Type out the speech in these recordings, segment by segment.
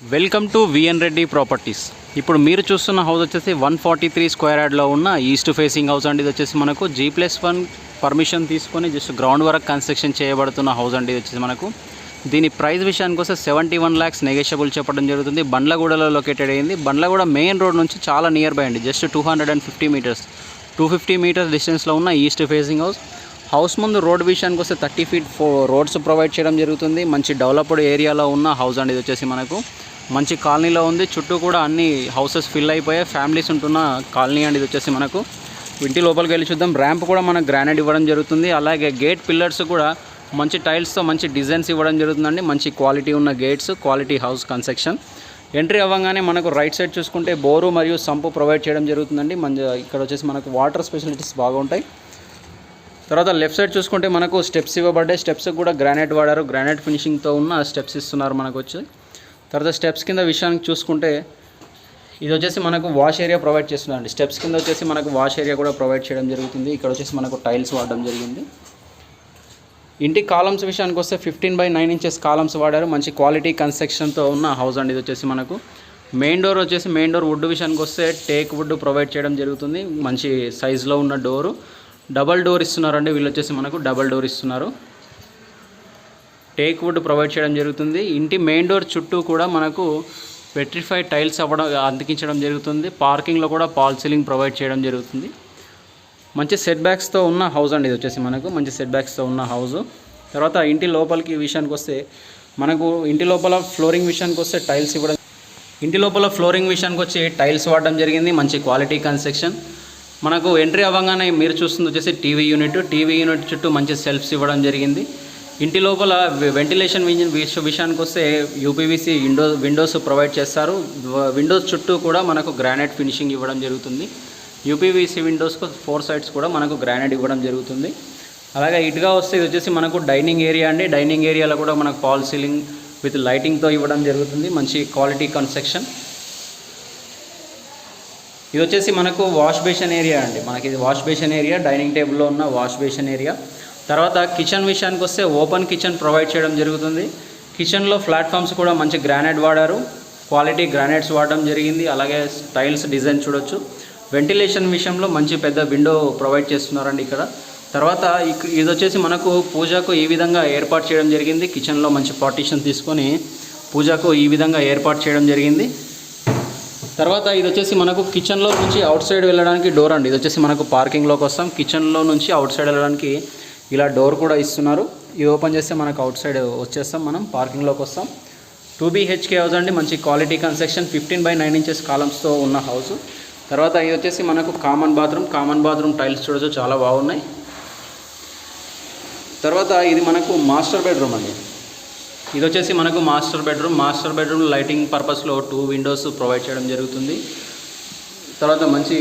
Welcome to VN Reddy properties ఇప్పుడు మీరు చూస్తున్న హౌస్ వచ్చేసి వన్ ఫార్టీ త్రీ స్క్వేర్ యార్డ్లో ఉన్న ఈస్ట్ ఫేసింగ్ హౌస్ అండి. ఇది వచ్చేసి మనకు జీ ప్లస్ వన్ పర్మిషన్ తీసుకొని జస్ట్ గ్రౌండ్ వర్క్ కన్స్ట్రక్షన్ చేయబడుతున్న హౌస్ అండి. ఇది వచ్చేసి మనకు. దీని ప్రైస్ విషయానికి వస్తే సెవెంటీ వన్ ల్యాక్స్ నెగోషియబుల్ చెప్పడం జరుగుతుంది. బండ్లగూడలో లొకేటెడ్ అయింది. బండ్లగూడ మెయిన్ రోడ్ నుంచి చాలా నియర్ బై అండి just two hundred and fifty meters two fifty meters డిస్టెన్స్లో ఉన్న ఈస్ట్ ఫేసింగ్ హౌస్ హౌస్ ముందు రోడ్ విషయానికి వస్తే thirty feet four roads provide చేయడం జరుగుతుంది. మంచి డెవలప్డ్ ఏరియాలో ఉన్న హౌస్ అండి ఇది వచ్చేసి మనకు. మంచి కాలనీలో ఉంది. చుట్టూ కూడా అన్ని హౌసెస్ ఫిల్ అయిపోయాయి. ఫ్యామిలీస్ ఉంటున్న కాలనీ అండి ఇది వచ్చేసి మనకు. ఇంటి లోపలికి వెళ్ళి చూద్దాం. ర్యాంప్ కూడా మనకు గ్రానైట్ ఇవ్వడం జరుగుతుంది. అలాగే గేట్ పిల్లర్స్ కూడా మంచి టైల్స్తో మంచి డిజైన్స్ ఇవ్వడం జరుగుతుందండి. మంచి క్వాలిటీ ఉన్న gates quality house construction. Entry అవ్వగానే మనకు రైట్ సైడ్ చూసుకుంటే బోరు మరియు సంపు ప్రొవైడ్ చేయడం జరుగుతుందండి. మంచి ఇక్కడ వచ్చేసి మనకు వాటర్ ఫెసిలిటీస్ బాగుంటాయి. తర్వాత లెఫ్ట్ సైడ్ చూసుకుంటే మనకు స్టెప్స్ ఇవ్వబడ్డాయి. స్టెప్స్ కూడా గ్రానైట్ వాడారు. గ్రానైట్ ఫినిషింగ్తో ఉన్న స్టెప్స్ ఇస్తున్నారు మనకు వచ్చి. తర్వాత స్టెప్స్ కింద విషయానికి చూసుకుంటే ఇది వచ్చేసి మనకు వాష్ ఏరియా ప్రొవైడ్ చేస్తుందండి. స్టెప్స్ కింద వచ్చేసి మనకు వాష్ ఏరియా కూడా ప్రొవైడ్ చేయడం జరుగుతుంది. ఇక్కడ వచ్చేసి మనకు టైల్స్ వాడడం జరిగింది. ఇంటి కాలమ్స్ విషయానికి వస్తే fifteen by nine inches columns వాడారు. మంచి క్వాలిటీ కన్స్ట్రక్షన్తో ఉన్న హౌస్ అండి ఇది వచ్చేసి మనకు. మెయిన్ డోర్ వచ్చేసి మెయిన్ డోర్ వుడ్ విషయానికి వస్తే టేక్ వుడ్ ప్రొవైడ్ చేయడం జరుగుతుంది. మంచి సైజులో ఉన్న డోరు. డబల్ డోర్ ఇస్తున్నారండి. వీళ్ళు వచ్చేసి మనకు డబల్ డోర్ ఇస్తున్నారు. టేక్ వుడ్ ప్రొవైడ్ చేయడం జరుగుతుంది. ఇంటి మెయిన్ డోర్ చుట్టూ కూడా మనకు పెట్రిఫైడ్ టైల్స్ అవ్వడం అందించడం జరుగుతుంది. పార్కింగ్లో కూడా పాల్ సీలింగ్ ప్రొవైడ్ చేయడం జరుగుతుంది. మంచి సెట్ బ్యాక్స్తో ఉన్న హౌస్ అండి. ఇది వచ్చేసి మనకు మంచి సెట్ బ్యాక్స్తో ఉన్న హౌస్. తర్వాత ఇంటి లోపలికి విషయానికి వస్తే మనకు ఇంటి లోపల ఫ్లోరింగ్ విషయానికి వస్తే టైల్స్ ఇవ్వడం ఇంటి లోపల ఫ్లోరింగ్ విషయానికి వచ్చి టైల్స్ వాడడం జరిగింది. మంచి క్వాలిటీ కన్స్ట్రక్షన్. మనకు ఎంట్రీ అవ్వగానే మీరు చూస్తుంది వచ్చేసి టీవీ యూనిట్. టీవీ యూనిట్ చుట్టూ మంచి సెల్ఫ్స్ ఇవ్వడం జరిగింది. ఇంటి లోపల వెంటిలేషన్ విషయానికి వస్తే యూపీవీసీ విండో విండోస్ ప్రొవైడ్ చేస్తారు. విండోస్ చుట్టూ కూడా మనకు గ్రానైట్ ఫినిషింగ్ ఇవ్వడం జరుగుతుంది. యూపీవీసీ విండోస్కు ఫోర్ సైడ్స్ కూడా మనకు గ్రానైట్ ఇవ్వడం జరుగుతుంది. అలాగే ఇటుగా వస్తే ఇది వచ్చేసి మనకు డైనింగ్ ఏరియా అండి. డైనింగ్ ఏరియాలో కూడా మనకు పాల్ సీలింగ్ విత్ లైటింగ్తో ఇవ్వడం జరుగుతుంది. మంచి క్వాలిటీ కన్స్ట్రక్షన్. ఇది వచ్చేసి మనకు వాష్ బేషన్ ఏరియా అండి. మనకి ఇది వాష్ బేషన్ ఏరియా డైనింగ్ టేబుల్లో ఉన్న వాష్ బేషన్ ఏరియా. తర్వాత కిచెన్ విషయానికి వస్తే ఓపెన్ కిచెన్ ప్రొవైడ్ చేయడం జరుగుతుంది. కిచెన్లో ప్లాట్ఫామ్స్ కూడా మంచి గ్రానైట్ వాడారు. క్వాలిటీ గ్రానైట్స్ వాడడం జరిగింది. అలాగే టైల్స్ డిజైన్ చూడొచ్చు. వెంటిలేషన్ విషయంలో మంచి పెద్ద విండో ప్రొవైడ్ చేస్తున్నారండి ఇక్కడ. తర్వాత ఇక్- ఇది వచ్చేసి మనకు పూజకు ఈ విధంగా ఏర్పాటు చేయడం జరిగింది. కిచెన్లో మంచి పార్టీషన్ తీసుకొని పూజకు ఈ విధంగా ఏర్పాటు చేయడం జరిగింది. తర్వాత ఇది వచ్చేసి మనకు కిచెన్లో నుంచి అవుట్ సైడ్ వెళ్ళడానికి డోర్ అండి. ఇది వచ్చేసి మనకు పార్కింగ్లోకి వస్తాం. కిచెన్లో నుంచి అవుట్ సైడ్ వెళ్ళడానికి ఇలా డోర్ కూడా ఇస్తున్నారు. ఇది ఓపెన్ చేస్తే మనకు అవుట్ సైడ్ వచ్చేస్తాం మనం పార్కింగ్లోకి వస్తాం. టూ బీహెచ్కే హౌస్ అండి. మంచి quality construction fifteen by nine inches కాలమ్స్తో ఉన్న హౌస్ తర్వాత ఇది వచ్చేసి మనకు common bathroom common bathroom tiles చూడొచ్చు చాలా బాగున్నాయి. తర్వాత ఇది మనకు మాస్టర్ బెడ్రూమ్ అండి. ఇది వచ్చేసి మనకు master bedroom. Master bedroom lighting పర్పస్లో టూ విండోస్ ప్రొవైడ్ చేయడం జరుగుతుంది. తర్వాత మంచి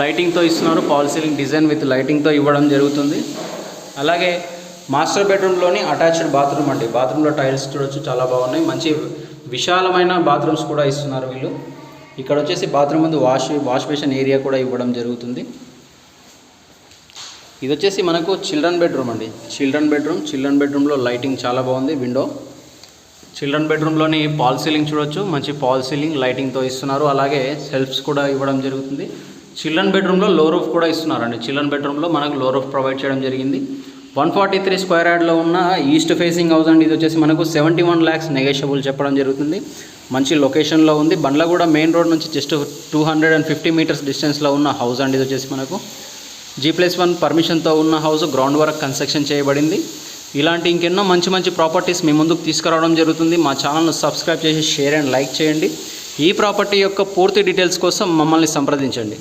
లైటింగ్తో ఇస్తున్నారు. పాల్ సీలింగ్ డిజైన్ విత్ లైటింగ్తో ఇవ్వడం జరుగుతుంది. అలాగే మాస్టర్ బెడ్రూమ్లోని అటాచ్డ్ బాత్రూమ్ అండి. బాత్రూంలో టైల్స్ చూడొచ్చు చాలా బాగున్నాయి. మంచి విశాలమైన బాత్రూమ్స్ కూడా ఇస్తున్నారు వీళ్ళు. ఇక్కడ వచ్చేసి బాత్రూమ్ ముందు వాష్ వాష్ బేషన్ ఏరియా కూడా ఇవ్వడం జరుగుతుంది. ఇది వచ్చేసి మనకు చిల్డ్రన్ బెడ్రూమ్ అండి. చిల్డ్రన్ బెడ్రూమ్ చిల్డ్రన్ బెడ్రూమ్లో లైటింగ్ చాలా బాగుంది విండో. చిల్డ్రన్ బెడ్రూమ్లోని పాల్ సీలింగ్ చూడొచ్చు మంచి పాల్ సీలింగ్ లైటింగ్తో ఇస్తున్నారు అలాగే సెల్ఫ్స్ కూడా ఇవ్వడం జరుగుతుంది. చిల్డ్రన్ బెడ్రూమ్లో లో రూఫ్ కూడా ఇస్తున్నారండి. చిల్డ్రన్ బెడ్రూమ్లో మనకు లో రూఫ్ ప్రొవైడ్ చేయడం జరిగింది. వన్ ఫార్టీ త్రీ స్క్వేర్ యార్డ్లో ఉన్న ఈస్ట్ ఫేసింగ్ హౌస్ అండి ఇది వచ్చేసి మనకు సెవెంటీ వన్ ల్యాక్స్ నెగోషియబుల్ చెప్పడం జరుగుతుంది. మంచి లొకేషన్లో ఉంది. బండ్లగూడ మెయిన్ రోడ్ నుంచి just two hundred and fifty meters డిస్టెన్స్లో ఉన్న హౌస్ అండి ఇది వచ్చేసి మనకు. జీ ప్లస్ వన్ పర్మిషన్తో ఉన్న హౌస్ గ్రౌండ్ వర్క్ కన్స్ట్రక్షన్ చేయబడింది. ఇలాంటి ఇంకెన్నో మంచి మంచి ప్రాపర్టీస్ మీ ముందుకు తీసుకురావడం జరుగుతుంది. మా ఛానల్ను సబ్స్క్రైబ్ చేసి షేర్ అండ్ లైక్ చేయండి. ఈ ప్రాపర్టీ యొక్క పూర్తి డీటెయిల్స్ కోసం మమ్మల్ని సంప్రదించండి.